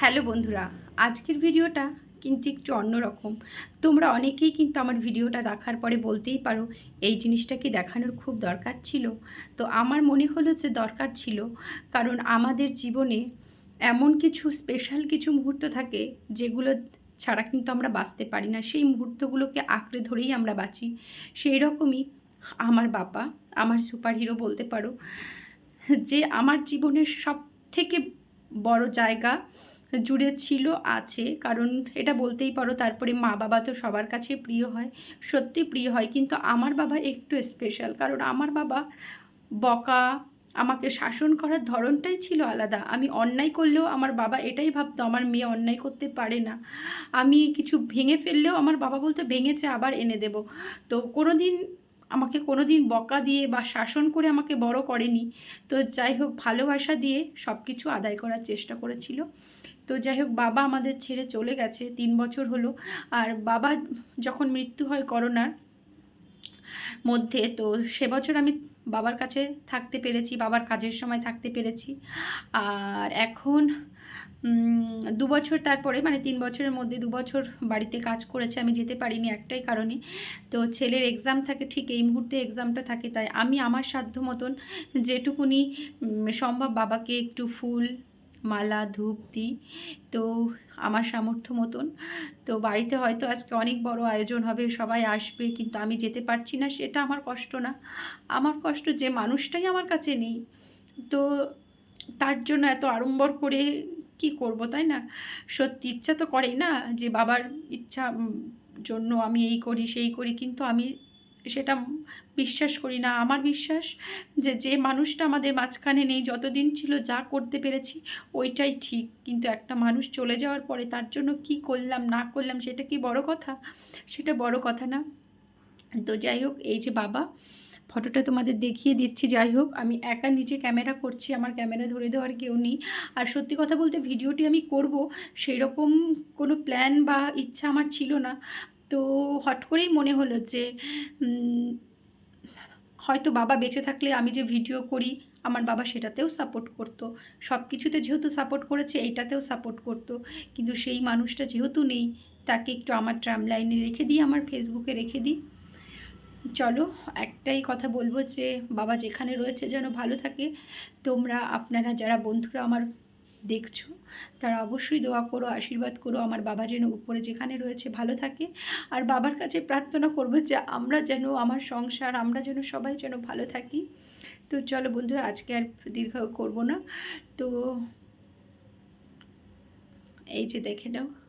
Hello বন্ধুরা, আজকের ভিডিওটা কিন্তু একটু অন্যরকম। তোমরা অনেকেই কিন্তু আমার ভিডিওটা দেখার পরে বলতেই পারো, এই জিনিসটা কি দেখানোর খুব দরকার ছিল। তো আমার মনে হলো যে দরকার ছিল, কারণ আমাদের জীবনে এমন কিছু স্পেশাল কিছু মুহূর্ত থাকে, যেগুলো ছাড়া কিন্তু আমরা বাঁচতে পারি না। সেই মুহূর্তগুলোকে আঁকড়ে ধরেই আমরা বাঁচি। সেই রকমই আমার বাবা, আমার সুপার হিরো বলতে পারো, যে আমার জীবনের সব থেকে বড় জায়গা জুড়ে ছিল, আছে। কারণ এটা বলতেই পারো, তারপরে মা বাবা তো সবার কাছে প্রিয় হয়, সত্যি প্রিয় হয়। কিন্তু আমার বাবা একটু স্পেশাল কারণ আমার বাবা বকা, আমাকে শাসন করার ধরনটাই ছিল আলাদা। আমি অন্যায় করলেও আমার বাবা এটাই ভাবতো, আমার মেয়ে অন্যায় করতে পারে না। আমি কিছু ভেঙে ফেললেও আমার বাবা বলতো, ভেঙেছে, আবার এনে দেব। তো কোনো দিন আমাকে কোনো দিন বকা দিয়ে বা শাসন করে আমাকে বড় করেনি। তো যাই হোক, ভালোবাসা দিয়ে সব কিছু আদায় করার চেষ্টা করেছিল। তো যাই হোক, বাবা আমাদের ছেড়ে চলে গেছে তিন বছর হলো। আর বাবা যখন মৃত্যু হয় করোনার মধ্যে, তো সে বছর আমি বাবার কাছে থাকতে পেরেছি, বাবার কাজের সময় থাকতে পেরেছি। আর এখন দু বছর তারপরে মানে তিন বছরের মধ্যে দু বছর বাড়িতে কাজ করেছে, আমি যেতে পারিনি একটাই কারণে। তো ছেলের এক্সাম থাকে, ঠিক এই মুহূর্তে এক্সামটা থাকে, তাই আমি আমার সাধ্য মতন যেটুকুনি সম্ভব বাবাকে একটু ফুল, মালা, ধূপ দিই। তো আমার সামর্থ্য মতন। তো বাড়িতে হয়তো আজকে অনেক বড় আয়োজন হবে, সবাই আসবে, কিন্তু আমি যেতে পারছি না, সেটা আমার কষ্ট না। আমার কষ্ট যে মানুষটাই আমার কাছে নেই। তো তার জন্য এত আড়ম্বর করে কি করব, তাই না? সত্যি ইচ্ছা তো করেই না যে বাবার ইচ্ছা জন্য আমি এই করি, সেই করি, কিন্তু আমি সেটা বিশ্বাস করি না। আমার বিশ্বাস যে যে মানুষটা আমাদের মাঝখানে নেই, যতদিন ছিল যা করতে পেরেছি ওইটাই ঠিক। কিন্তু একটা মানুষ চলে যাওয়ার পরে তার জন্য কি করলাম, না করলাম, সেটা কি বড় কথা? সেটা বড় কথা না। তো যাই হোক, এই যে বাবা ফটোটা তোমাদের দেখিয়ে দিচ্ছি, যাই হোক, আমি একা নিচে ক্যামেরা করছি, আমার ক্যামেরা ধরে দেওয়ার কেউ নেই। আর সত্যি কথা বলতে ভিডিওটি আমি করব সেই রকম কোনো প্ল্যান বা ইচ্ছা আমার ছিল না। তো হট করেই মনে হলো যে হয়তো বাবা বেঁচে থাকলে আমি যে ভিডিও করি, আমার বাবা সেটাতেও সাপোর্ট করতো। সব কিছুতে যেহেতু সাপোর্ট করেছে, এইটাতেও সাপোর্ট করতো। কিন্তু সেই মানুষটা যেহেতু নেই, তাকে একটু আমার ট্রাম লাইনে রেখে দিই, আমার ফেসবুকে রেখে দিই। চলো একটাই কথা বলব যে, বাবা যেখানে রয়েছে যেন ভালো থাকে। তোমরা, আপনারা যারা বন্ধুরা আমার দেখছ, তারা অবশ্যই দোয়া করো, আশীর্বাদ করো, আমার বাবা যেন উপরে যেখানে রয়েছে ভালো থাকে। আর বাবার কাছে প্রার্থনা করব যে, আমরা যেন আমার সংসার, আমরা যেন সবাই যেন ভালো থাকি। তো চলো বন্ধুরা, আজকে আর দীর্ঘ করব না। তো এই যে দেখে নাও।